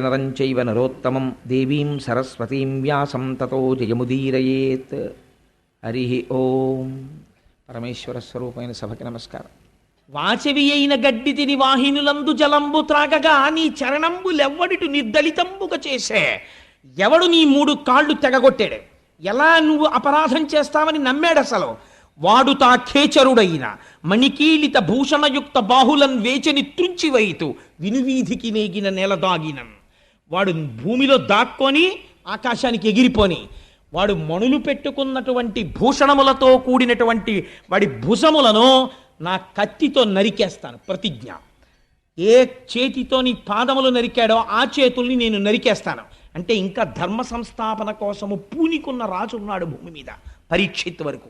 నమస్కృత్య నరోత్తమం. దేవీం సరస్వతీం వ్యాసం తతో జయముదీరయేత్. హరి ఓం. పరమేశ్వర స్వరూపమైన సభకి నమస్కారం. వాచవి అయిన గడ్డి తిని వాహినులందు జలంబు త్రాగగా నీ చరణంబులెవ్వడిటు నిర్దలితంబుగా చేసే. ఎవడు నీ మూడు కాళ్ళు తెగగొట్టాడు? ఎలా నువ్వు అపరాధం చేస్తావని నమ్మాడు అసలు వాడు తా ఖేచరుడైన మణికీలిత భూషణయుక్త బాహులన్ వేచని త్రుంచివైతు వినువీధికి నేగిన నెలదాగినం. వాడు భూమిలో దాక్కొని ఆకాశానికి ఎగిరిపోని. వాడు మణులు పెట్టుకున్నటువంటి భూషణములతో కూడినటువంటి వాడి భుజములను నా కత్తితో నరికేస్తాను ప్రతిజ్ఞ. ఏ చేతితో నీ పాదములు నరికాడో ఆ చేతుల్ని నేను నరికేస్తాను. అంటే ఇంకా ధర్మ సంస్థాపన కోసము పూనికున్న రాజు ఉన్నాడు భూమి మీద పరీక్షిత్ వరకు.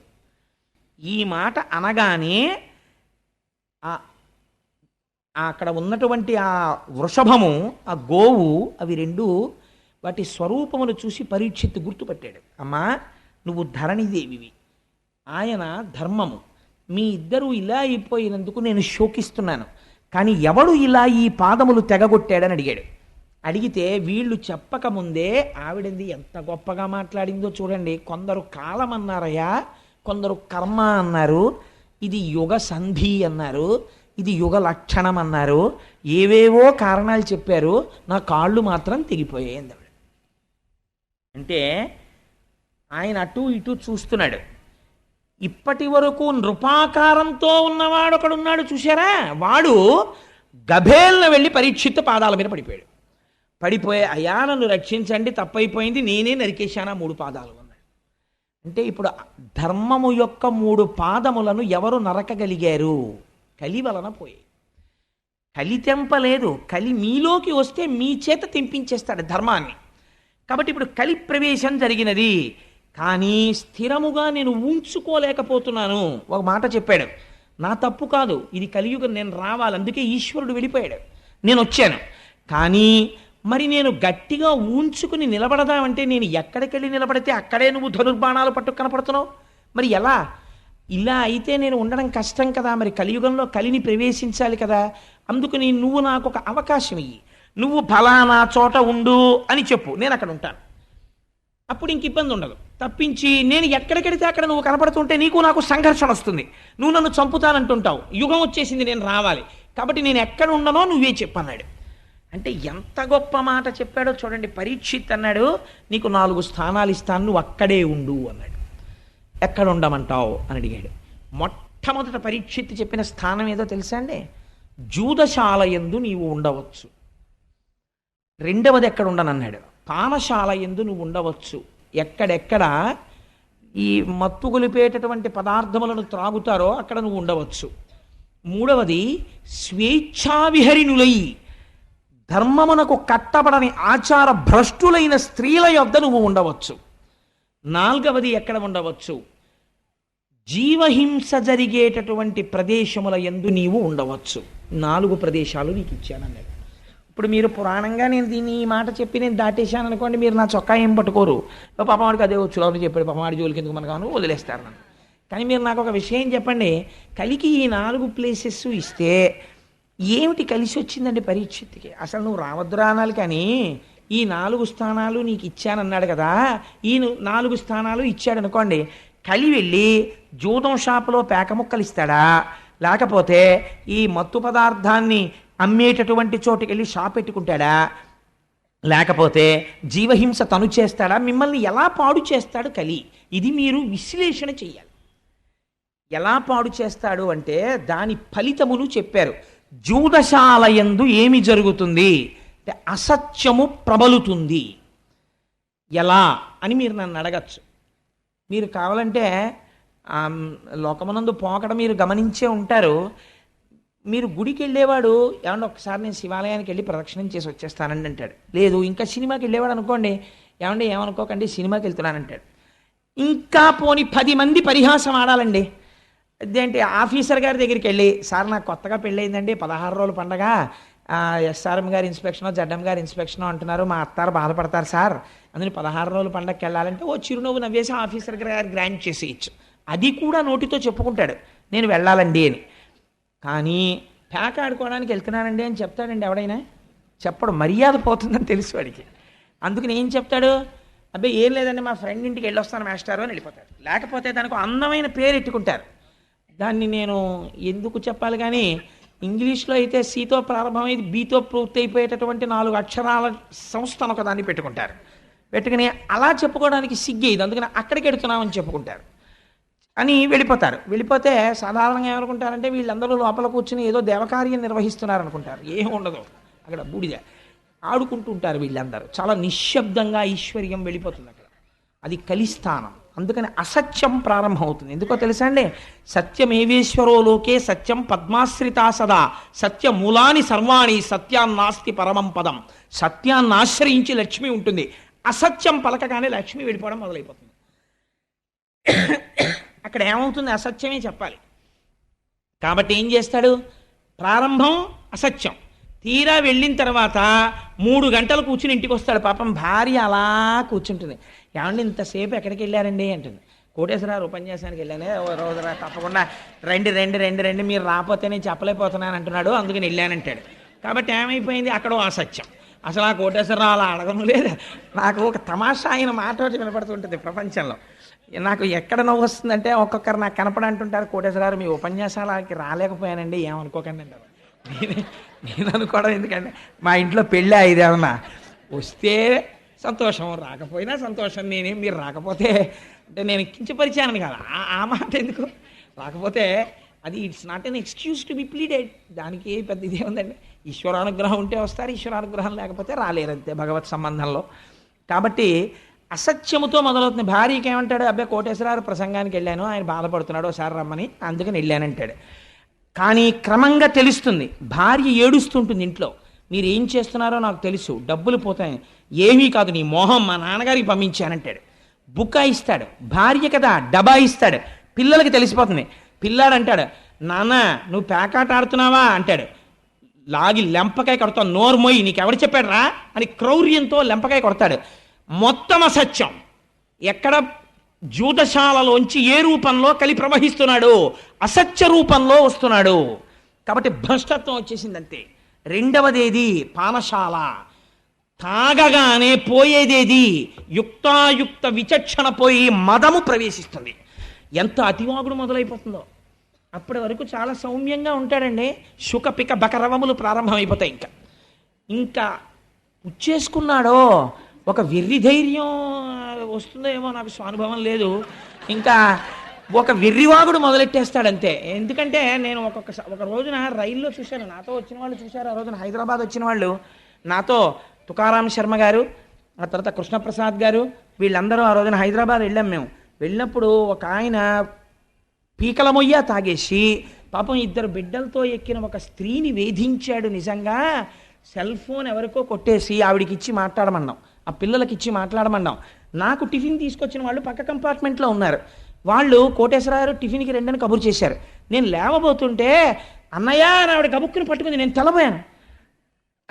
ఈ మాట అనగానే ఆ అక్కడ ఉన్నటువంటి ఆ వృషభము ఆ గోవు అవి రెండు వాటి స్వరూపమును చూసి పరీక్షిత్తు గుర్తుపట్టాడు. అమ్మా నువ్వు ధరణిదేవివి. ఆయన ధర్మము. మీ ఇద్దరు ఇలా అయిపోయినందుకు నేను శోకిస్తున్నాను. కానీ ఎవడు ఇలా ఈ పాదములు తెగగొట్టాడని అడిగాడు. అడిగితే వీళ్ళు చెప్పకముందే ఆవిడంది ఎంత గొప్పగా మాట్లాడిందో చూడండి. కొందరు కాలం అన్నారయ్యా కొందరు కర్మ అన్నారు. ఇది యుగ సంధి అన్నారు. ఇది యుగ లక్షణం అన్నారు. ఏవేవో కారణాలు చెప్పారు. నా కాళ్ళు మాత్రం తెగిపోయాయింది ఆవిడ. అంటే ఆయన అటు ఇటు చూస్తున్నాడు. ఇప్పటి వరకు నృపాకారంతో ఉన్నవాడు ఒకడున్నాడు చూశారా? వాడు గభేల్న వెళ్ళి పరీక్షిత్ పాదాల మీద పడిపోయాడు. పడిపోయే అయా నన్ను రక్షించండి తప్పైపోయింది నేనే నరికేశానా మూడు పాదాలు అన్నాడు. అంటే ఇప్పుడు ధర్మము యొక్క మూడు పాదములను ఎవరు నరకగలిగారు? కలి వలన పోయి. కలి తెంపలేదు కలి మీలోకి వస్తే మీ చేత తెంపించేస్తాడు ధర్మాన్ని. కాబట్టి ఇప్పుడు కలి ప్రవేశం జరిగినది. కానీ స్థిరముగా నేను ఉంచుకోలేకపోతున్నాను. ఒక మాట చెప్పాడు. నా తప్పు కాదు ఇది కలియుగం నేను రావాలి అందుకే ఈశ్వరుడు వెళ్ళిపోయాడు. నేను వచ్చాను. కానీ మరి నేను గట్టిగా ఉంచుకుని నిలబడదామంటే నేను ఎక్కడికెళ్ళి నిలబడితే అక్కడే నువ్వు ధనుర్బాణాలు పట్టు కనపడుతున్నావు? మరి ఎలా? ఇలా అయితే నేను ఉండడం కష్టం కదా మరి కలియుగంలో కలిని ప్రవేశించాలి కదా. అందుకని నువ్వు నాకు ఒక అవకాశం ఇయ్యి. నువ్వు ఫలానా చోట ఉండు అని చెప్పు. నేను అక్కడ ఉంటాను. అప్పుడు ఇంక ఇబ్బంది ఉండదు. తప్పించి నేను ఎక్కడికెడితే అక్కడ నువ్వు కనపడుతుంటే నీకు నాకు సంఘర్షణ వస్తుంది. నువ్వు నన్ను చంపుతానంటుంటావు. యుగం వచ్చేసింది నేను రావాలి. కాబట్టి నేను ఎక్కడ ఉండనో నువ్వే చెప్పన్నాడు అంటే ఎంత గొప్ప మాట చెప్పాడో చూడండి. పరీక్షిత్ అన్నాడు నీకు నాలుగు స్థానాలు ఇస్తాను నువ్వు అక్కడే ఉండు అన్నాడు. ఎక్కడ ఉండమంటావు అని అడిగాడు. మొట్టమొదట పరీక్షిత్ చెప్పిన స్థానం ఏదో తెలుసా అండి? జూదశాల ఎందు నీవు ఉండవచ్చు. రెండవది ఎక్కడ ఉండనన్నాడు పానశాల ఎందు నువ్వు ఉండవచ్చు. ఎక్కడెక్కడ ఈ మత్తు గొలిపేటటువంటి పదార్థములను త్రాగుతారో అక్కడ నువ్వు ఉండవచ్చు. మూడవది స్వేచ్ఛావిహరిణులై ధర్మమునకు కట్టబడని ఆచార భ్రష్టులైన స్త్రీల యొద్ద నువ్వు ఉండవచ్చు. నాలుగవది ఎక్కడ ఉండవచ్చు? జీవహింస జరిగేటటువంటి ప్రదేశముల ఎందు నీవు ఉండవచ్చు. నాలుగు ప్రదేశాలు నీకు ఇచ్చానన్నాడు ఇప్పుడు మీరు పురాణంగా నేను దీన్ని ఈ మాట చెప్పి నేను దాటేశాను అనుకోండి మీరు నా చొక్కా ఏం పట్టుకోరు. పాపవాడికి అదే వచ్చు లోపల చెప్పాడు పాపవాడి జోలికి ఎందుకు మనకు కాను వదిలేస్తారు నన్ను. కానీ మీరు నాకు ఒక విషయం చెప్పండి కలికి ఈ నాలుగు ప్లేసెస్ ఇస్తే ఏమిటి కలిసి వచ్చిందండి పరీక్షిత్తుకి అసలు నువ్వు రావద్దురా అనాలి కానీ ఈ నాలుగు స్థానాలు నీకు ఇచ్చానన్నాడు కదా ఈ నాలుగు స్థానాలు ఇచ్చాడు అనుకోండి కలి వెళ్ళి జూదం షాపులో పేక ముక్కలు ఇస్తాడా లేకపోతే ఈ మత్తు పదార్థాన్ని అమ్మేటటువంటి చోటుకి వెళ్ళి షాప్ పెట్టుకుంటాడా? లేకపోతే జీవహింస తను చేస్తాడా? మిమ్మల్ని ఎలా పాడు చేస్తాడు కలి? ఇది మీరు విశ్లేషణ చేయాలి. ఎలా పాడు చేస్తాడు అంటే దాని ఫలితములు చెప్పారు. జూదశాల ఎందు ఏమి జరుగుతుంది? అంటే అసత్యము ప్రబలుతుంది. ఎలా అని మీరు నన్ను అడగచ్చు. మీరు కావాలంటే లోకమనందు లోకమునందు పోకడ మీరు గమనించే ఉంటారు. మీరు గుడికి వెళ్ళేవాడు ఏమన్నా ఒకసారి నేను శివాలయానికి వెళ్ళి ప్రదక్షిణం చేసి వచ్చేస్తానండి అంటాడు. లేదు ఇంకా సినిమాకి వెళ్ళేవాడు అనుకోండి ఏమండి ఏమనుకోకండి సినిమాకి వెళ్తున్నానంటాడు. ఇంకా పోని పది మంది పరిహాసం ఆడాలండి. అదేంటి ఆఫీసర్ గారి దగ్గరికి వెళ్ళి సార్ నాకు కొత్తగా పెళ్ళయిందండి పదహారు రోజులు పండగ ఎస్ఆర్ఎం గారి ఇన్స్పెక్షన్ జడ్ఎం గారి ఇన్స్పెక్షన్ అంటున్నారు మా అత్తారు బాధపడతారు సార్. అందుకని పదహారు రోజులు పండగకి వెళ్ళాలంటే ఓ చిరునవ్వు నవ్వేసి ఆఫీసర్ గారు గ్రాంట్ చేసేయచ్చు అది కూడా నోటితో చెప్పుకుంటాడు. నేను వెళ్ళాలండి అని. కానీ ప్యాక్ ఆడుకోవడానికి వెళ్తున్నానండి అని చెప్తాడండి ఎవడైనా. చెప్పడు మర్యాద పోతుందని తెలుసు వాడికి. అందుకని ఏం చెప్తాడు? అబ్బాయి ఏం లేదండి మా ఫ్రెండ్ ఇంటికి వెళ్ళొస్తాను మాస్టారు అని వెళ్ళిపోతాడు. లేకపోతే దానికి అందమైన పేరు ఎట్టుకుంటారు దాన్ని నేను ఎందుకు చెప్పాలి కానీ ఇంగ్లీష్లో అయితే సీతో ప్రారంభమైంది బీతో పూర్తి అయిపోయేటటువంటి నాలుగు అక్షరాల సంస్థను ఒకదాన్ని పెట్టుకుంటారు. పెట్టుకుని అలా చెప్పుకోవడానికి సిగ్గేది అందుకని అక్కడికి వెడుతున్నామని చెప్పుకుంటారు. అని వెళ్ళిపోతారు. వెళ్ళిపోతే సాధారణంగా ఏమనుకుంటారంటే వీళ్ళందరూ లోపల కూర్చుని ఏదో దేవకార్యం నిర్వహిస్తున్నారు అనుకుంటారు ఏం ఉండదు. అక్కడ బూడిద. ఆడుకుంటూ ఉంటారు వీళ్ళందరూ. చాలా నిశ్శబ్దంగా ఐశ్వర్యం వెళ్ళిపోతుంది అక్కడ. అది కలిస్థానం అందుకని అసత్యం ప్రారంభమవుతుంది. ఎందుకో తెలుసా అండి? సత్యమేవేశ్వరో లోకే సత్యం పద్మాశ్రితా సదా. సత్య మూలాని సర్వాణి సత్యాన్నాస్తి పరమం పదం. సత్యాన్ని ఆశ్రయించి లక్ష్మి ఉంటుంది. అసత్యం పలకగానే లక్ష్మి వెళ్ళిపోవడం మొదలైపోతుంది. అక్కడ ఏమవుతుంది? అసత్యమే చెప్పాలి. కాబట్టి ఏం చేస్తాడు? ప్రారంభం అసత్యం. తీరా వెళ్ళిన తర్వాత మూడు గంటలు కూర్చుని ఇంటికి వస్తాడు. పాపం భార్య అలా కూర్చుంటుంది. ఏమండి ఇంతసేపు ఎక్కడికి వెళ్ళారండి అంటుంది. కోటేశ్వరరావు ఉపన్యాసానికి వెళ్ళానే ఓ రోజురా తప్పకుండా రండి రండి రండి రండి మీరు రాకపోతే నేను చెప్పలేకపోతున్నాను అంటున్నాడు. అందుకని వెళ్ళానంటాడు. కాబట్టి ఏమైపోయింది? అక్కడ అసత్యం. అసలు ఆ కోటేశ్వరరావు అలా అడగను లేదు. నాకు ఒక తమాషా ఆయన మాట ఒకటి వినపడుతుంటుంది ప్రపంచంలో. నాకు ఎక్కడ నవ్వు వస్తుందంటే ఒక్కొక్కరు నాకు కనపడంటుంటారు కోటేశ్వరరావు మీ ఉపన్యాసాలకి రాలేకపోయానండి ఏమనుకోకండి అంటారు. నేను అనుకోవడం ఎందుకంటే మా ఇంట్లో పెళ్ళి ఇదేమన్నా వస్తే సంతోషం రాకపోయినా సంతోషం. నేనేం మీరు రాకపోతే అంటే నేను కించపరిచాను కదా. ఆ- ఆ మాట ఎందుకు? రాకపోతే అది it's not an excuse to be pleaded దానికి ఏ పెద్ద ఇదే ఉందండి. ఈశ్వరానుగ్రహం ఉంటే వస్తారు ఈశ్వరానుగ్రహం లేకపోతే రాలేరు అంతే భగవత్ సంబంధంలో. కాబట్టి అసత్యముతో మొదలవుతుంది. భార్యకి ఏమంటాడు? అబ్బాయి కోటేశ్వరరావు ప్రసంగానికి వెళ్ళాను ఆయన బాధపడుతున్నాడు ఒకసారి రమ్మని అందుకని వెళ్ళానంటాడు. కానీ క్రమంగా తెలుస్తుంది. భార్య ఏడుస్తుంటుంది ఇంట్లో. మీరు ఏం చేస్తున్నారో నాకు తెలుసు. డబ్బులు పోతాయి. ఏమీ కాదు. నీ మోహం మా నాన్నగారికి పంపించానంటాడు. బుక్క ఇస్తాడు. భార్య కదా డబా ఇస్తాడు. పిల్లలకి తెలిసిపోతుంది. పిల్లాడు అంటాడు నాన్న నువ్వు పేకాట ఆడుతున్నావా? అంటాడు. లాగి లెంపకాయ కొడతావు. నోరు నీకెవరు నీకెవడు చెప్పాడు రా అని క్రౌర్యంతో లెంపకాయ కొడతాడు. మొత్తం అసత్యం. ఎక్కడ జూదశాలలోంచి ఏ రూపంలో కలి ప్రవహిస్తున్నాడు అసత్య రూపంలో వస్తున్నాడు. కాబట్టి భ్రష్టత్వం వచ్చేసిందంతే. రెండవదేది పానశాల. తాగగానే పోయేదేది యుక్తాయుక్త విచక్షణ పోయి మదము ప్రవేశిస్తుంది. ఎంత అతివాగుడు మొదలైపోతుందో. అప్పటి వరకు చాలా సౌమ్యంగా ఉంటాడండి. శుక పిక బకరవములు ప్రారంభమైపోతాయి ఇంకా. ఇంకా పుచ్చేసుకున్నాడో ఒక వెర్రి ధైర్యం. వస్తుందో ఏమో నాకు స్వానుభవం లేదు. ఇంకా ఒక వెర్రివాగుడు మొదలెట్టేస్తాడంతే. ఎందుకంటే నేను ఒక్కొక్క ఒక రోజున రైల్లో చూశాను. నాతో వచ్చిన వాళ్ళు చూశారు. ఆ రోజున హైదరాబాద్ వచ్చిన వాళ్ళు. నాతో తుకారాం శర్మ గారు ఆ తర్వాత కృష్ణప్రసాద్ గారు వీళ్ళందరూ ఆ రోజున హైదరాబాద్ వెళ్ళాం మేము. వెళ్ళినప్పుడు ఒక ఆయన పీకల మొయ్య తాగేసి పాపం ఇద్దరు బిడ్డలతో ఎక్కిన ఒక స్త్రీని వేధించాడు నిజంగా. సెల్ ఫోన్ ఎవరికో కొట్టేసి ఆవిడికి ఇచ్చి మాట్లాడమన్నాం. ఆ పిల్లలకి ఇచ్చి మాట్లాడమన్నాం. నాకు టిఫిన్ తీసుకొచ్చిన వాళ్ళు పక్క కంపార్ట్మెంట్లో ఉన్నారు. వాళ్ళు కోటేశ్వరరావు టిఫిన్కి రెండని కబురు చేశారు. నేను లేవబోతుంటే అన్నయ్య అని ఆవిడ గబుక్కుని పట్టుకుంది నేను తెలబోయాను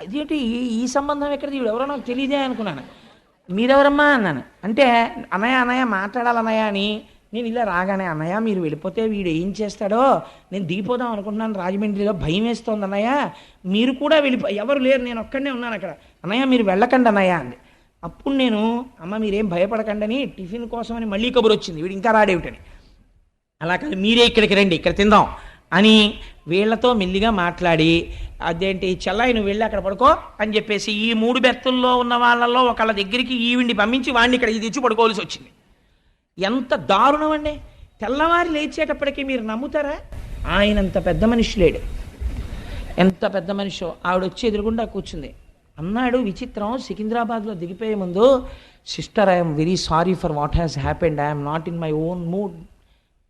అదేంటి ఈ ఈ సంబంధం ఎక్కడిది? ఎవరో నాకు తెలియదే అనుకున్నాను. మీరెవరమ్మా? అన్నాను. అంటే అన్నయ్య అన్నయ్య మాట్లాడాలన్నయ్య అని నేను ఇలా రాగానే అన్నయ్య మీరు వెళ్ళిపోతే వీడు ఏం చేస్తాడో? నేను దిగిపోదాం అనుకుంటున్నాను రాజమండ్రిలో భయం వేస్తోంది అన్నయ్య. మీరు కూడా వెళ్ళిపో ఎవరు లేరు నేను ఒక్కడనే ఉన్నాను అక్కడ. అన్నయ్య మీరు వెళ్ళకండి అన్నయ్య అంది. అప్పుడు నేను అమ్మ మీరేం భయపడకండని టిఫిన్ కోసమని మళ్ళీ కబురు వచ్చింది వీడు ఇంకా రాడేమిటని. అలా కాదు మీరే ఇక్కడికి రండి ఇక్కడ తిందాం అని వీళ్ళతో మెల్లిగా మాట్లాడి అదేంటి చెల్లాయి నువ్వు వెళ్ళి అక్కడ పడుకో అని చెప్పేసి ఈ మూడు బెర్తుల్లో ఉన్న వాళ్ళల్లో ఒకళ్ళ దగ్గరికి ఈవిడ్ని పంపించి వాడిని ఇక్కడ ఇది ఇచ్చి పడుకోవాల్సి వచ్చింది. ఎంత దారుణం అండి తెల్లవారి లేచేటప్పటికీ మీరు నమ్ముతారా? ఆయనంత పెద్ద మనిషి లేడు. ఎంత పెద్ద మనిషో. ఆవిడ వచ్చి ఎదురుగుండా కూర్చుంది. అన్నాడు విచిత్రం సికింద్రాబాద్లో దిగిపోయే ముందు sister I'm very sorry for what has happened I'm not in my own mood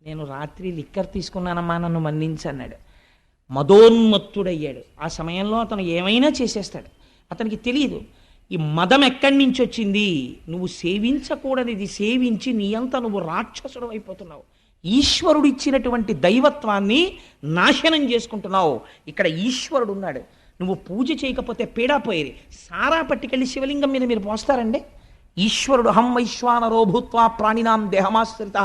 నేను రాత్రి లిక్కర్ తీసుకున్నానమ్మా నన్ను మన్నించన్నాడు మదోన్మత్తుడయ్యాడు. ఆ సమయంలో అతను ఏమైనా చేసేస్తాడు? అతనికి తెలియదు ఈ మదం ఎక్కడి నుంచి వచ్చింది? నువ్వు సేవించకూడనిది సేవించి నీ అంతా నువ్వు రాక్షసుడు అయిపోతున్నావు. ఈశ్వరుడు ఇచ్చినటువంటి దైవత్వాన్ని నాశనం చేసుకుంటున్నావు. ఇక్కడ ఈశ్వరుడు ఉన్నాడు. నువ్వు పూజ చేయకపోతే పీడా పోయేది. సారా పట్టుకెళ్ళి శివలింగం మీద మీరు పోస్తారండి? ఈశ్వరుడు హం వైశ్వానరో భూత్వా ప్రాణినాం దేహమాశ్రిత.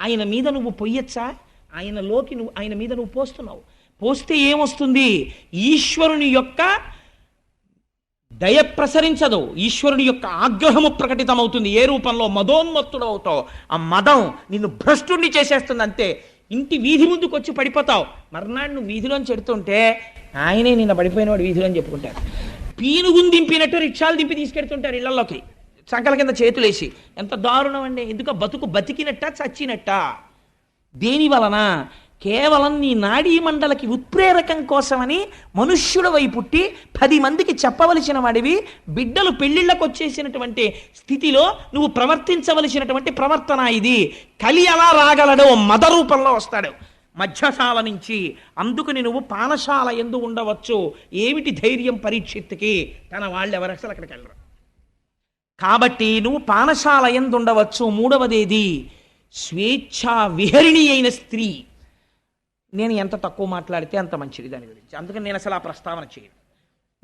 ఆయన మీద నువ్వు పొయ్యొచ్చా? ఆయనలోకి నువ్వు ఆయన మీద నువ్వు పోస్తున్నావు. పోస్తే ఏమొస్తుంది? ఈశ్వరుని యొక్క దయ ప్రసరించదు. ఈశ్వరుని యొక్క ఆగ్రహము ప్రకటితమవుతుంది. ఏ రూపంలో? మదోన్మత్తుడు అవుతావు ఆ మదం నిన్ను భ్రష్టుణ్ణి చేసేస్తుంది అంతే ఇంటి వీధి ముందుకు వచ్చి పడిపోతావు. మర్నాడు నువ్వు వీధిలోంచి చెడుతుంటే ఆయనే నిన్న పడిపోయినవాడు వీధిలో అని చెప్పుకుంటారు. పీనుగుని దింపినట్టు రిక్షాలు దింపి తీసుకెడుతుంటారు ఇళ్ళలోకి. సంకల కింద చేతులేసి. ఎంత దారుణం అండి. ఎందుకు బతుకు బతికినట్ట చచ్చినట్ట. దేని వలన? కేవలం నీ నాడీ మండలకి ఉత్ప్రేరకం కోసమని మనుష్యుడు పుట్టి పది మందికి చెప్పవలసిన వాడివి బిడ్డలు పెళ్ళిళ్ళకు వచ్చేసినటువంటి స్థితిలో నువ్వు ప్రవర్తించవలసినటువంటి ప్రవర్తన ఇది. కలి అలా రాగలడో మద రూపంలో వస్తాడు. మధ్యశాల నుంచి అందుకని నువ్వు పానశాల ఎందు ఉండవచ్చు. ఏమిటి ధైర్యం పరీక్షిత్తుకి? తన వాళ్ళు ఎవరు అసలు అక్కడికి వెళ్ళరు. కాబట్టి నువ్వు పానశాల ఎందు ఉండవచ్చు. మూడవదేది? స్వేచ్ఛా విహరిణి అయిన స్త్రీ. నేను ఎంత తక్కువ మాట్లాడితే అంత మంచిది దాని గురించి. అందుకని నేను అసలు ఆ ప్రస్తావన చేయను.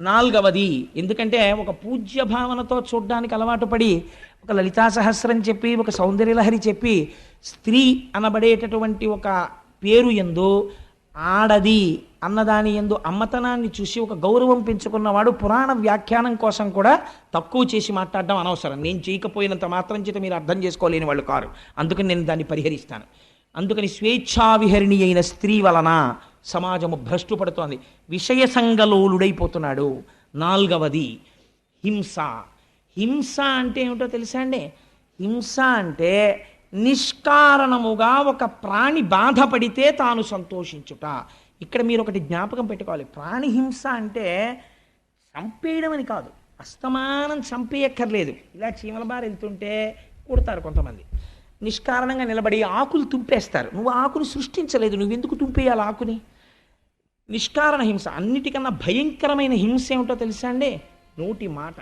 నాలుగవది ఎందుకంటే ఒక పూజ్య భావనతో చూడ్డానికి అలవాటు పడి ఒక లలితా సహస్రం చెప్పి ఒక సౌందర్యలహరి చెప్పి స్త్రీ అనబడేటటువంటి ఒక పేరు ఎందు ఆడది అన్నదాని ఎందు అమ్మతనాన్ని చూసి ఒక గౌరవం పెంచుకున్నవాడు పురాణ వ్యాఖ్యానం కోసం కూడా తక్కువ చేసి మాట్లాడడం అనవసరం. నేను చేయకపోయినంత మాత్రం చేత మీరు అర్థం చేసుకోలేని వాళ్ళు కారు. అందుకని నేను దాన్ని పరిహరిస్తాను. అందుకని స్వేచ్ఛావిహరిణి అయిన స్త్రీ వలన సమాజము భ్రష్టు పడుతోంది. విషయ సంగలోలుడైపోతున్నాడు. నాల్గవది హింస. హింస అంటే ఏమిటో తెలుసా అండి? హింస అంటే నిష్కారణముగా ఒక ప్రాణి బాధపడితే తాను సంతోషించుట. ఇక్కడ మీరు ఒకటి జ్ఞాపకం పెట్టుకోవాలి. ప్రాణి హింస అంటే చంపేయడం అని కాదు. అస్తమానం చంపేయక్కర్లేదు. ఇలా చీమల బారి వెళ్తుంటే కుడతారు కొంతమంది. నిష్కారణంగా నిలబడి ఆకులు తుంపేస్తారు. నువ్వు ఆకులు సృష్టించలేదు. నువ్వు ఎందుకు తుంపేయాలి ఆకుని? నిష్కారణ హింస. అన్నిటికన్నా భయంకరమైన హింస ఏమిటో తెలుసా అండి? నోటి మాట.